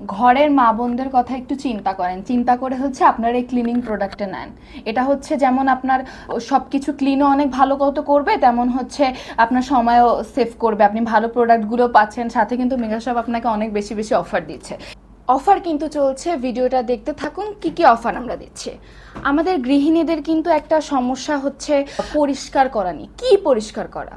ঘরের মা বোনদের কথা একটু চিন্তা করেন। চিন্তা করে হচ্ছে আপনার এই ক্লিনিং প্রোডাক্টে নেন। এটা হচ্ছে যেমন আপনার সব কিছু ক্লিনও অনেক ভালো কত করবে, তেমন হচ্ছে আপনার সময়ও সেভ করবে। আপনি ভালো প্রোডাক্টগুলো পাচ্ছেন, সাথে কিন্তু মেগাশপ আপনাকে অনেক বেশি বেশি অফার দিচ্ছে। অফার কিন্তু চলছে, ভিডিওটা দেখতে থাকুন, কি কি অফার আমরা দিচ্ছি। আমাদের গৃহিণীদের কিন্তু একটা সমস্যা হচ্ছে পরিষ্কার করা নিয়ে। কি পরিষ্কার করা?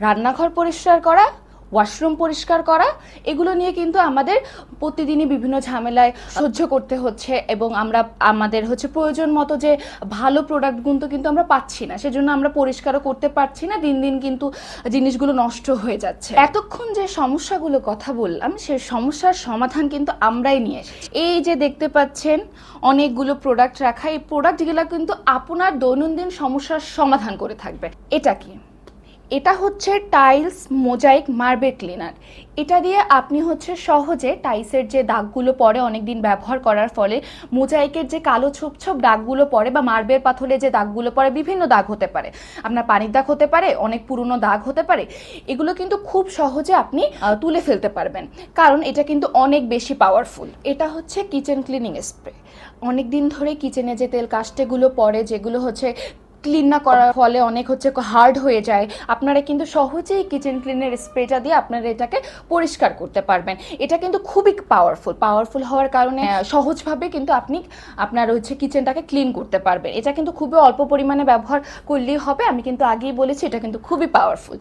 রান্নাঘর পরিষ্কার করা ওয়াশরুম পরিষ্কার করা, এগুলো নিয়ে কিন্তু আমাদের প্রতিদিনই বিভিন্ন ঝামেলায় সহ্য করতে হচ্ছে এবং আমরা, আমাদের হচ্ছে প্রয়োজন মতো যে ভালো প্রোডাক্টগুলো কিন্তু আমরা পাচ্ছি না, সেজন্য আমরা পরিষ্কারও করতে পারছি না, দিন দিন কিন্তু জিনিসগুলো নষ্ট হয়ে যাচ্ছে। এতক্ষণ যে সমস্যাগুলো কথা বললাম, সে সমস্যার সমাধান কিন্তু আমরাই নিয়ে এই যে দেখতে পাচ্ছেন, অনেকগুলো প্রোডাক্ট রাখা, এই প্রোডাক্টগুলো কিন্তু আপনার দৈনন্দিন সমস্যার সমাধান করে থাকবে। এটা কি? এটা হচ্ছে টাইলস মোজাইক মার্বেল ক্লিনার এটা দিয়ে আপনি হচ্ছে সহজে টাইলসের যে দাগগুলো পড়ে অনেক দিন ব্যবহার করার ফলে মোজাইকের যে কালো ছোপ ছোপ দাগগুলো পড়ে বা মার্বেল পাথরে যে দাগগুলো পরে বিভিন্ন দাগ হতে পারে। আপনার পানির দাগ হতে পারে, অনেক পুরনো দাগ হতে পারে। এগুলো কিন্তু খুব সহজে আপনি তুলে ফেলতে পারবেন। কারণ এটা কিন্তু অনেক বেশি পাওয়ারফুল এটা হচ্ছে কিচেন ক্লিনিং স্প্রে অনেক দিন ধরে কিচেনে যে তেল কাস্টেগুলো পড়ে, যেগুলো হচ্ছে ক্লিন না করার ফলে অনেক হচ্ছে হার্ড হয়ে যায়। আপনারা কিন্তু সহজেই কিচেন ক্লিনের স্প্রেটা দিয়ে আপনারা এটাকে পরিষ্কার করতে পারবেন। এটা কিন্তু খুবই পাওয়ারফুল পাওয়ারফুল হওয়ার কারণে সহজভাবে কিন্তু আপনি আপনার হচ্ছে কিচেনটাকে ক্লিন করতে পারবেন। এটা কিন্তু খুবই অল্প পরিমাণে ব্যবহার করলেই হবে, আমি কিন্তু আগেই বলেছি, এটা কিন্তু খুবই পাওয়ারফুল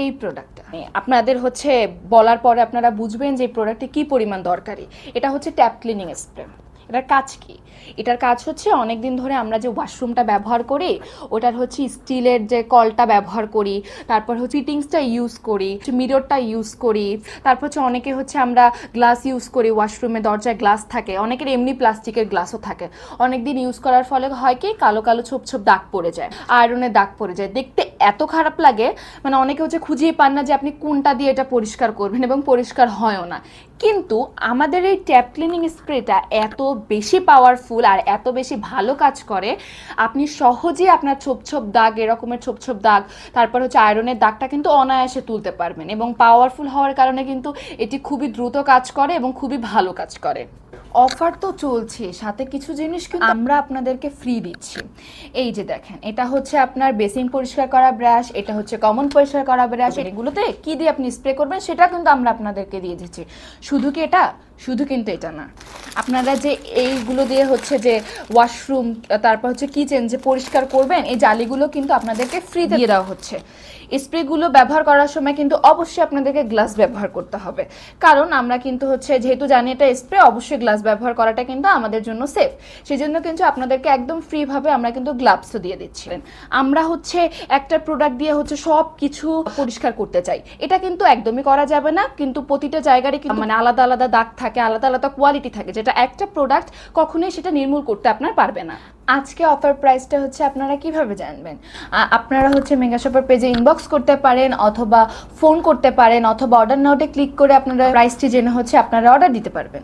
এই প্রোডাক্টটা আপনাদের হচ্ছে বলার পরে আপনারা বুঝবেন যে এই প্রোডাক্টটি কী পরিমাণ দরকারি। এটা হচ্ছে ট্যাপ ক্লিনিং স্প্রে এটার কাজ কি? এটার কাজ হচ্ছে অনেক দিন ধরে আমরা যে ওয়াশরুমটা ব্যবহার করি, ওটার হচ্ছে স্টিলের যে কলটা ব্যবহার করি, তারপর হচ্ছে ফিটিংসটা ইউজ করি মিররটা ইউজ করি, তারপর হচ্ছে অনেকে হচ্ছে আমরা গ্লাস ইউজ করি ওয়াশরুমে দরজায় গ্লাস থাকে, অনেকের এমনি প্লাস্টিকের গ্লাসও থাকে। অনেক দিন ইউজ করার ফলে হয় কি, কালো কালো ছোপ ছোপ দাগ পড়ে যায় আয়রনের দাগ পড়ে যায়। দেখতে এত খারাপ লাগে মানে অনেকে হচ্ছে খুঁজেই পান না যে আপনি কোনটা দিয়ে এটা পরিষ্কার করবেন এবং পরিষ্কার হয়ও না। কিন্তু আমাদের এই ট্যাপ ক্লিনিং স্প্রেটা এত বেশি পাওয়ারফুল আর এত বেশি ভালো কাজ করে আপনি সহজেই আপনার ছোপ ছোপ দাগ এরকমের ছোপ ছোপ দাগ তারপর হচ্ছে আয়রনের দাগটা কিন্তু অনায়াসে তুলতে পারবেন এবং পাওয়ারফুল হওয়ার কারণে কিন্তু এটি খুবই দ্রুত কাজ করে এবং খুবই ভালো কাজ করে। অফার তো চলছে সাথে কিছু জিনিস কিন্তু আমরা আপনাদেরকে ফ্রি দিচ্ছি। এই যে দেখেন এটা হচ্ছে আপনার বেসিন পরিষ্কার করা ব্রাশ এটা হচ্ছে কমন পরিষ্কার করা ব্রাশ এগুলোতে কি দিয়ে আপনি স্প্রে করবেন সেটা কিন্তু আমরা আপনাদেরকে দিয়ে দিচ্ছি। শুধু কি এটা? শুধু কিন্তু এটা না। আপনারা যে এইগুলো দিয়ে হচ্ছে যে ওয়াশরুম তারপর হচ্ছে কিচেন যে পরিষ্কার করবেন এই জালিগুলো কিন্তু আপনাদেরকে ফ্রি দিয়ে দেওয়া হচ্ছে। স্প্রেগুলো ব্যবহার করার সময় কিন্তু অবশ্যই আপনাদেরকে গ্লাস ব্যবহার করতে হবে। কারণ আমরা কিন্তু হচ্ছে যেহেতু জানি এটা স্প্রে অবশ্যই গ্লাস ব্যবহার করাটা কিন্তু আমাদের জন্য সেফ সেই জন্য কিন্তু আপনাদেরকে একদম ফ্রিভাবে আমরা কিন্তু গ্লাভসও দিয়ে দিচ্ছিলেন। আমরা হচ্ছে একটা প্রোডাক্ট দিয়ে হচ্ছে সব কিছু পরিষ্কার করতে চাই। এটা কিন্তু একদমই করা যাবে না কিন্তু প্রতিটা জায়গারই কিন্তু মানে আলাদা আলাদা দাগ থাকে আলাদা আলাদা কোয়ালিটি থাকে। যেটা একটা প্রোডাক্ট কখনোই সেটা নির্মূল করতে আপনার পারবে না। আজকে অফার প্রাইসটা হচ্ছে আপনারা কীভাবে জানবেন? আপনারা হচ্ছে মেগা মেগাশপের পেজে ইনবক্স করতে পারেন অথবা ফোন করতে পারেন অথবা অর্ডার নাউটে ক্লিক করে আপনারা প্রাইসটি জেনে হচ্ছে আপনারা অর্ডার দিতে পারবেন।